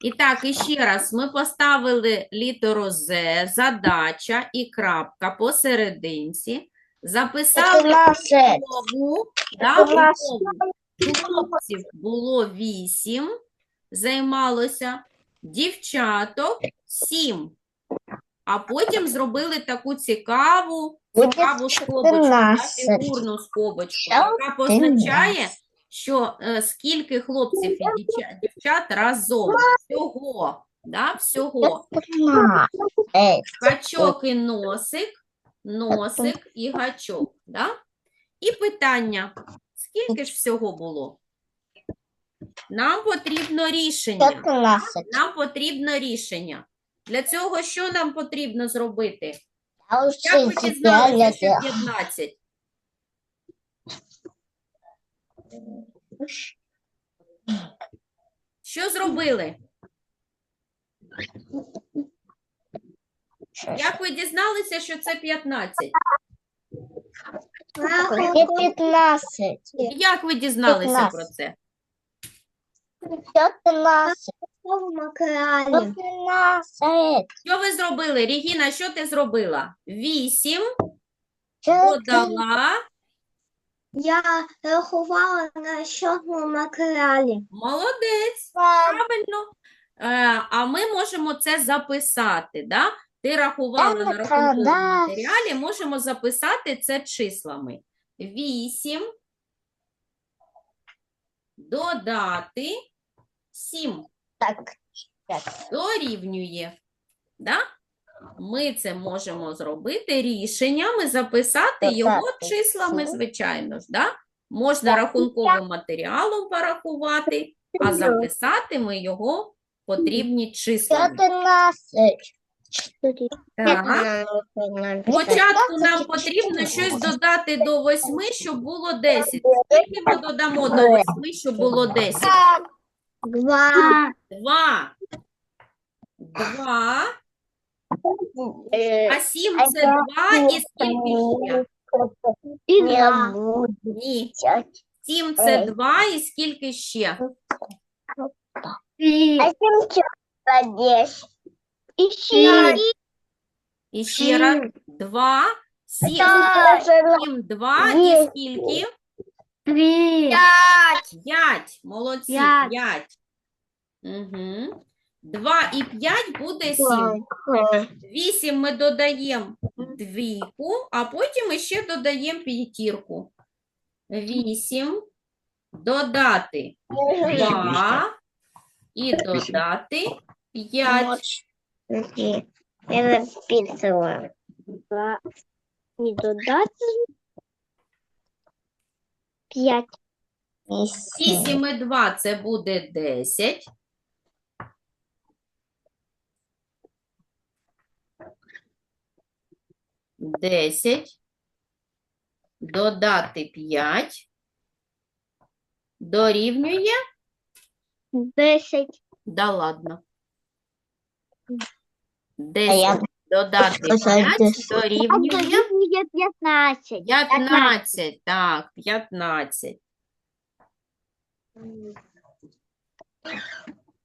І так, іще раз, ми поставили літеру З, задача і крапка посерединці. Записали умову, да, умову. Хлопців було вісім, займалося, дівчаток сім. А потім зробили таку цікаву, цікаву скобочку, да, фігурну скобочку, яка позначає, що е, скільки хлопців і дівчат, дівчат разом. Всього, да, всього. Гачок і носик, носик і гачок, да? І питання, скільки ж всього було? Нам потрібно рішення. Нам потрібно рішення. Для цього що нам потрібно зробити? Як ви дізналися, що я 15? Що зробили? Як ви дізналися, що це 15? Где пятнадцать? Як ви дізналися 15. про це? Пятнадцать. Пятнадцать. Що ви зробили? Регіна, що ти зробила? 8 Четыре. додала. Я рахувала на чорному матеріалі. Молодець, правильно. Е, а ми можемо це записати, да? Ти рахувала на рахунковому да. матеріалі, можемо записати це числами. 8 додати 7 Так. дорівнює. Да? Ми це можемо зробити рішеннями, записати його числами, звичайно ж. Да? Можна рахунковим матеріалом порахувати, а записати ми його потрібні числами. Пятнадцать. Так. Спочатку нам потрібно щось додати до 8, щоб було 10. Скільки ми додамо до 8, щоб було 10? Два. 2. 2. Э, А 7 – це 2 і скільки ще? Не два. буду Ні. взять. 7 – це. 2 і скільки ще? А чем что десять? І шість. І ще раз 2, 7, Тоже 7 2 і скільки? Три. 5. Молодці, П'ять. 5. Угу. 2 і 5 буде 7. Ага. 8 ми додаємо двійку, а потім ще додаємо п'ятірку. 8 додати 2 і додати 5. Окей. Я записываю. Два. І додати. П'ять. 8 і 2 це буде 10. Десять. Додати 5. Дорівнює? Десять. Да ладно. А 10 додати сказала 5 дорівнює Дорівнює п'ятнадцять. 15. Так, 15.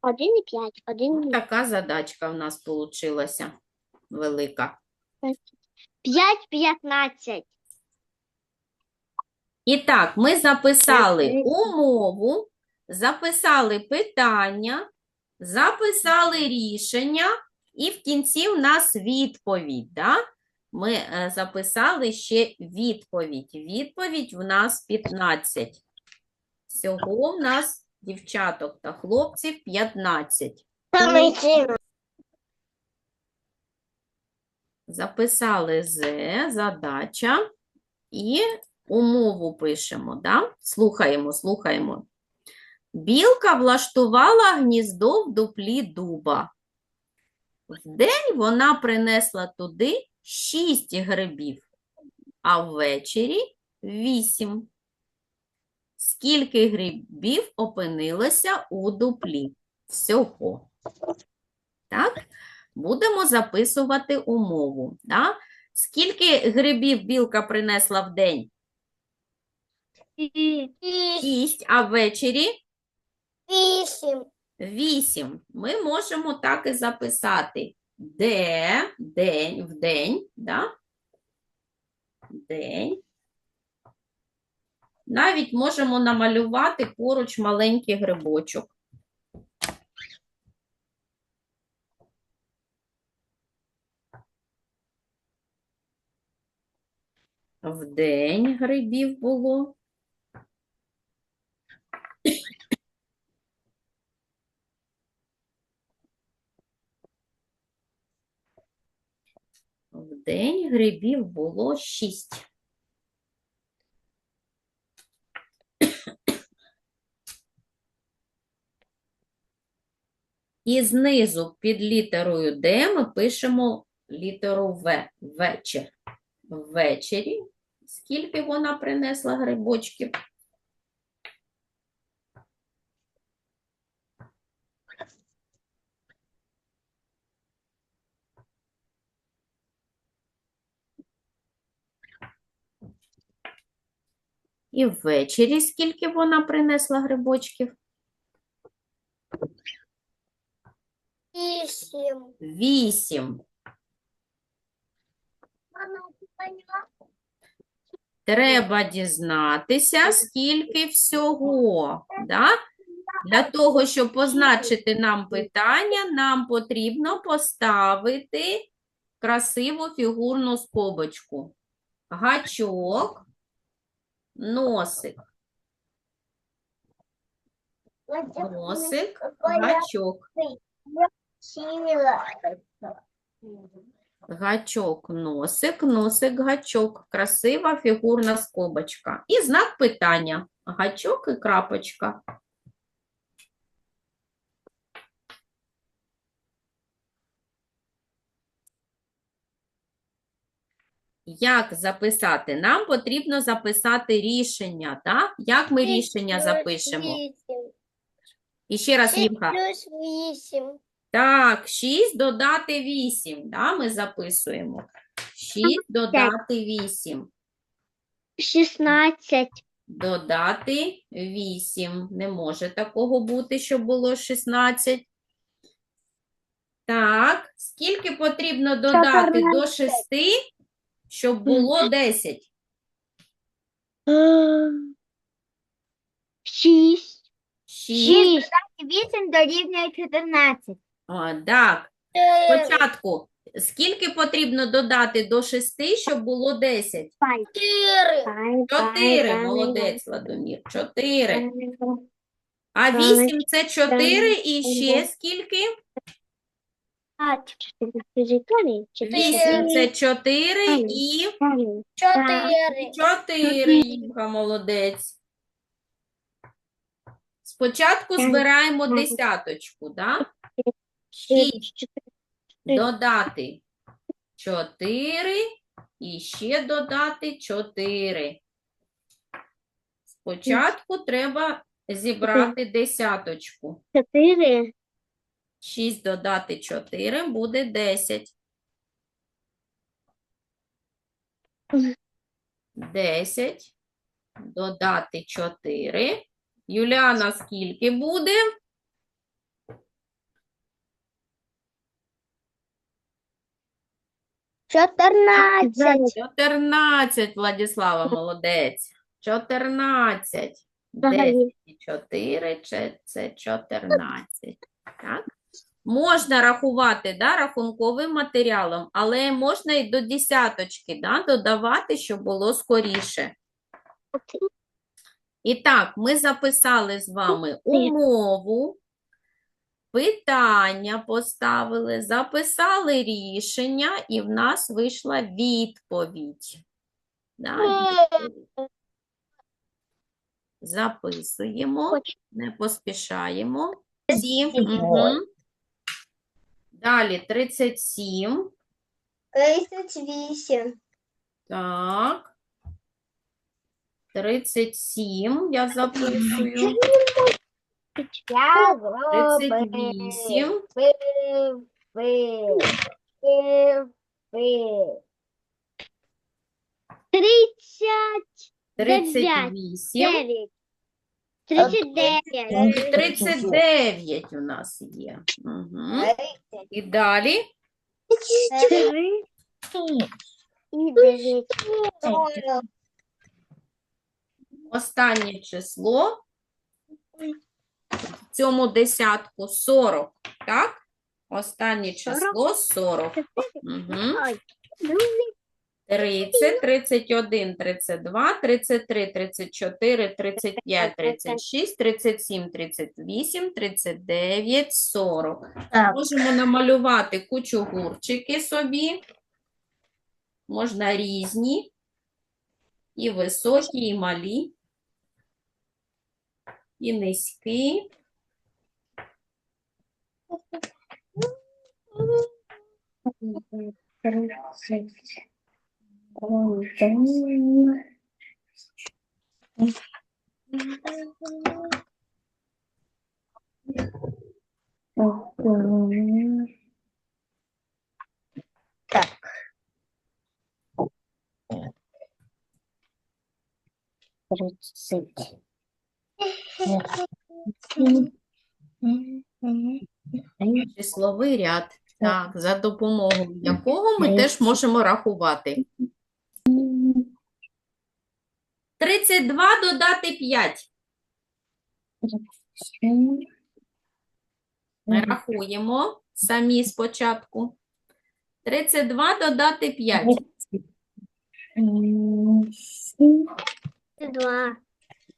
Один і п'ять. Один і Така задачка в нас получилася велика. П'ять, п'ятнадцять. І так, ми записали умову, записали питання, записали рішення, і в кінці в нас відповідь. Да? Ми е, записали ще відповідь. Відповідь в нас 15. Всього в нас дівчаток та хлопців 15. Записали з задача і умову пишемо, да? Слухаємо, слухаємо. Білка влаштувала гніздо в дуплі дуба. Вдень вона принесла туди шість грибів, а ввечері вісім. Скільки грибів опинилося у дуплі? Всього. Так? Будемо записувати умову. Да? Скільки грибів білка принесла в день? Шість, а ввечері? Вісім. 8. Ми можемо так і записати. Де день в день, да? День. Навіть можемо намалювати поруч маленький грибочок. В день грибів було. В день грибів було шість. І знизу під літерою Д ми пишемо літеру В. Вечір. Ввечері. Скільки вона принесла грибочків? І ввечері скільки вона принесла грибочків? Вісім. Вісім. Мама, ти поняла? Треба дізнатися, скільки всього. Да? Для того, щоб позначити нам питання, нам потрібно поставити красиву фігурну скобочку. Гачок, носик, носик, гачок. Гачок, носик, носик, гачок. Красива фігурна скобочка. І знак питання. Гачок і крапочка. Як записати? Нам потрібно записати рішення, так? Як ми рішення запишемо? І ще раз, Лівка. Плюс вісім. Так, 6 додати 8. Да, ми записуємо. 6 додати 8. 16. Додати 8. Не може такого бути, щоб було 16. Так, скільки потрібно додати до 6, щоб було 10? 6. 6. 6 додати 8 дорівнює 14. А, Так, спочатку. Скільки потрібно додати до шести, щоб було 10? Чотири. Чотири. Молодець, Ладомір. Чотири. А вісім це чотири і ще скільки? Вісім це чотири і 4. 4. Івка, молодець. Спочатку збираємо десяточку, так? 6 додати 4 і ще додати 4. Спочатку треба зібрати десяточку. Чотири. 6 додати 4 буде 10. 10 додати 4. Юліана, скільки буде? Чотирнадцять. 14, Владислава, молодець. 14. 10 і 4 це, це 14. Так? Можна рахувати да, рахунковим матеріалом, але можна і до десяточки да, додавати, щоб було скоріше. І так, ми записали з вами умову, питання поставили, записали рішення, і в нас вийшла відповідь. Да, відповідь. Записуємо, не поспішаємо. Мгм. Далі 37. Тридцять вісім. Так. 37 я записую. 38. Тридцять 38. дев'ять. Тридцять дев'ять. 39 у нас є. Угу. І далі Три. І дев'ять. останнє число цьому десятку 40, так? Останнє число 40. Угу. 30, 31, 32, 33, 34, 35, 36, 37, 38, 39, 40. Так. Можемо намалювати кучугурчики собі. Можна різні. І високі, і малі. І низькі. Так. Тридцать. Числовий ряд. Так, за допомогою якого ми теж можемо рахувати. 32 додати 5. Ми рахуємо самі спочатку. 32 додати 5. Два.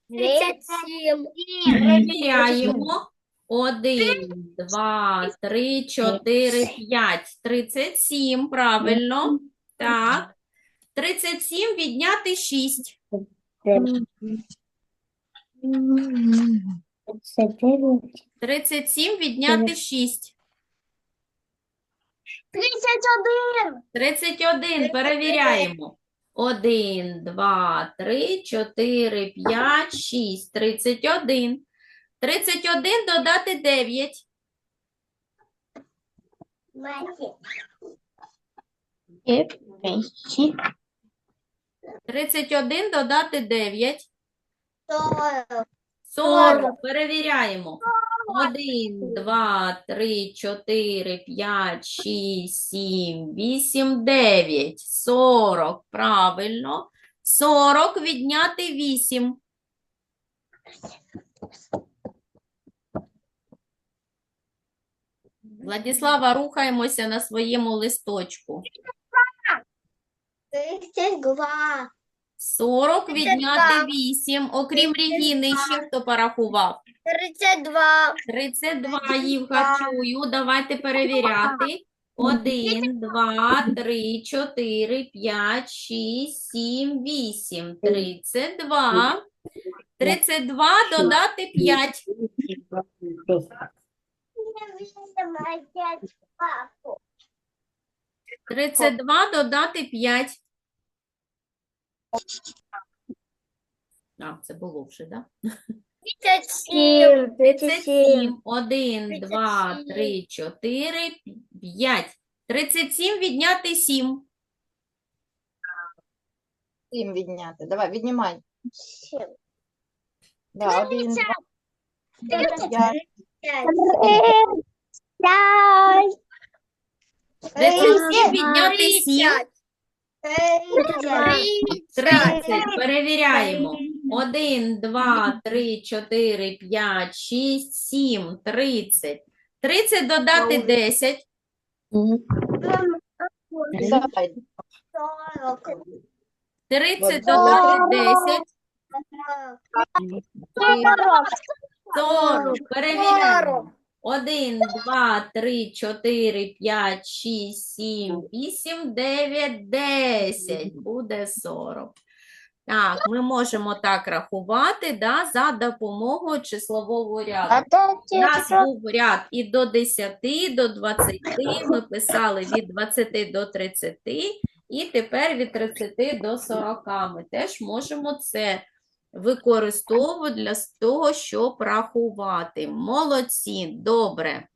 Тридцять сім. Перевіряємо. 1, 2, 3, 4, 5. 37, правильно. Так. 37 відняти 6. Тридцать девять. 37 відняти 6. Тридцять один. 31, перевіряємо. 1, 2, 3, 4, 5, 6. 31. 31 додати 9. Двести. 31 додати 9. Сорок. 40. Перевіряємо. 1, 2, 3, 4, 5, 6, 7, 8, 9. 40. Правильно. 40 відняти 8. Владислава, рухаємося на своєму листочку. Тридцять два. 40 відняти 8. Окрім Регіни, ще хто порахував? Тридцять два. 32 Євга, чую. Давайте перевіряти. 1, 2, 3, 4, 5, 6, 7, 8. 32. 32 додати 5. Папу. 32 додати 5. А, це було вже, так? Тридцать сім. 37. 1, 2, 3, 4, 5. 37 відняти 7. Сім відняти. Давай, віднімай. Сім. Да, один, два, Тридцять п'ять. П'ять. 37 відняти 7. Тридцять. 30. Перевіряємо. 1, 2, 3, 4, 5, 6, 7, 30. 30 додати 10. Давай. Сорок. 30 додати 10. 40. Перевіряємо. 1, 2, 3, 4, 5, 6, 7, 8, 9, 10. Буде 40. Так, ми можемо так рахувати, да, за допомогою числового ряду. У нас був ряд і до 10, до 20, ми писали від 20 до 30, і тепер від 30 до 40. Ми теж можемо це використовувати для того, щоб рахувати. Молодці, добре.